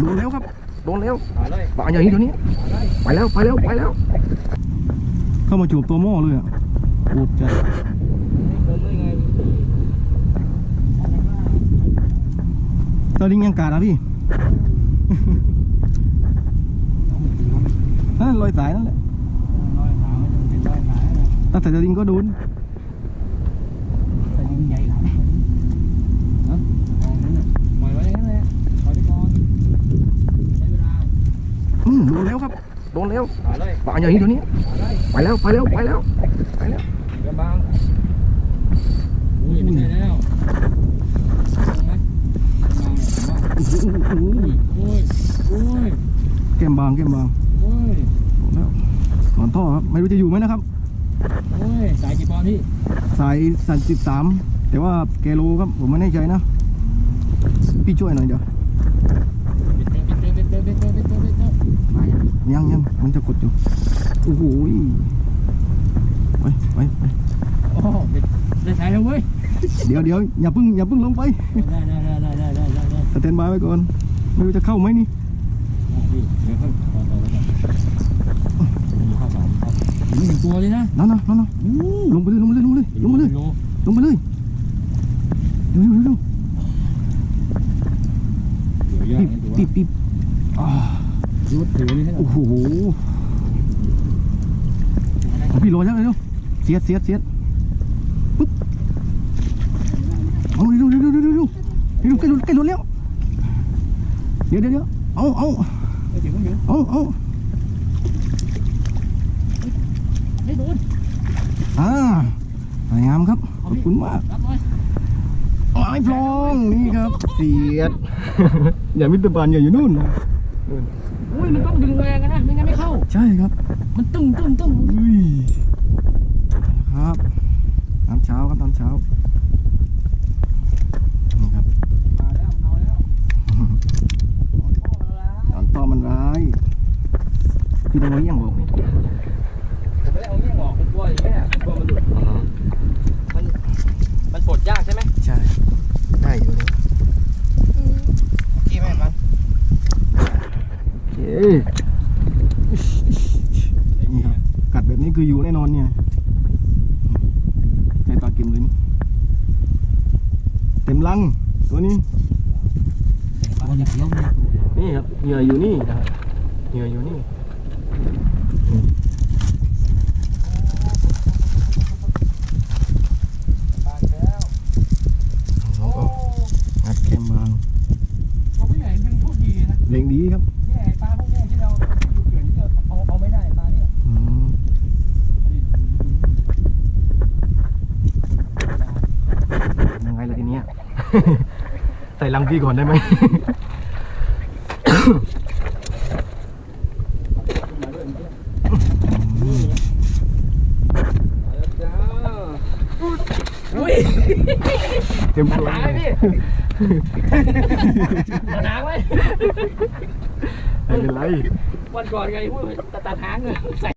โดนแล้วครับ โดนแล้วมาเลยปลาอย่างนี้ตัวนี้ ไปแล้ว ไปแล้ว ไปแล้ว เข้ามาจูบตัวหม้อเลยอะปูดใจัดเดินได้ไงตอนนี้ยังกาดอะพี่นั่นลอยสายนั่นแหละลอยขามันเป็นลอยขาถ้าแต่จะลิงก็โดน แต่ยิงใหญ่หลังฮะมองนั้นน่ะปล่อยไว้อย่างนั้นแหละปล่อยไปก่อนใช้เวลา อืมโดนแล้วครับ โดนแล้วมาเลยปลาอย่างนี้ตัวนี้มาเลยไปแล้ว ไปแล้ว ไปแล้ว ไปแล้วเดี๋ยวบางอุ้ยไม่ใช่แล้วลงไหมบางเนี่ยผมว่าโอ้โหโอ้โหอุ้ยอุ้ยอุ้ยแก้มบางแก้มบางอุ้ยโดนแล้วนอนท่อครับ ไม่รู้จะอยู่ไหมนะครับอุ้ยสายกี่ปอนด์พี่สายสันสิบสามแต่ว่าแกโลครับ ผมไม่แน่ใจนะ พี่ช่วยหน่อยเดี๋ยว ยังยังมันจะกดอยู่ โอ้โหไปไปไปโอ้ได้ใช้แล้วเว้ย เดี๋ยวเดี๋ยวอย่าพึ่งอย่าพึ่งลงไป ได้ได้ได้ได้ได้ได้ได้สแตนบายไว้ก่อน ไม่รู้จะเข้าไหมนี่เม่อตัข้าวตัวเลยนะนั่นนะนั่นนะลงไปเลยลงไปเลยลงไปเลยลงไปเลยลงไปเลยเร็วเร็วเร็ว ถือเลยให้โอ้โหเอาพี่ลอยแล้วเร็วเสียดเสียดเสียดปุ๊บเอาเร็วเร็วเร็วเร็วเร็วเร็วเร็วใกล้หลุดใกล้หลุดแล้วเดี๋ยวเดี๋ยวเดี๋ยวเอาเอาเดี๋ยวเดี๋ยวเอาเอาไม่โดนอ่าสวยงามครับขอบคุณมากรับเลยไม้พลองนี่ครับเสียด อย่ามิตรบานอย่าอยู่นู่นนะ อุ้ยมันต้องดึงแรงนะไม่งั้นไม่เข้า ใช่ครับ มันตึงตึงตึงอุ้ยนะครับน้ำเช้าครับน้ำเช้านี่ครับมาแล้วเอาแล้วขอโทษแล้วตอนต่อมันร้ายพี่ต้องมาเยี่ยงบอกนี่ ผมไม่ได้เอาเงี้ยงออกผมกลัวอย่างเงี้ยกลัวมันหลุดมันมันปลดยากใช่ไหม ใช่ได้อยู่เลย กี่แม่มัน โอเคนี่ครับกัดแบบนี้ คืออยู่แน่นอนเนี่ยใจตาเก็มเลยนี่เต็มลังตัวนี้ตัวใหญ่แล้วเนี่ยนี่ครับเหยื่ออยู่นี่นะครับเหยื่ออยู่นี่เราก็งัดเค็มบาง เขาไม่ใหญ่เป็นพูดดีนะ เร่งดีครับ เนี่ยปลาพวกเนี้ยที่เราที่อยู่เขื่อนที่เอาเอาไม่ได้ปลาเนี่ย อืม ยังไงล่ะทีเนี้ย ใส่ลังพี่ก่อนได้ไหมอุ้ยเต็มตัวตายพี่ตัดหางไว้ไม่เป็นไร วันก่อนไงพูดตัดหางเลยใส่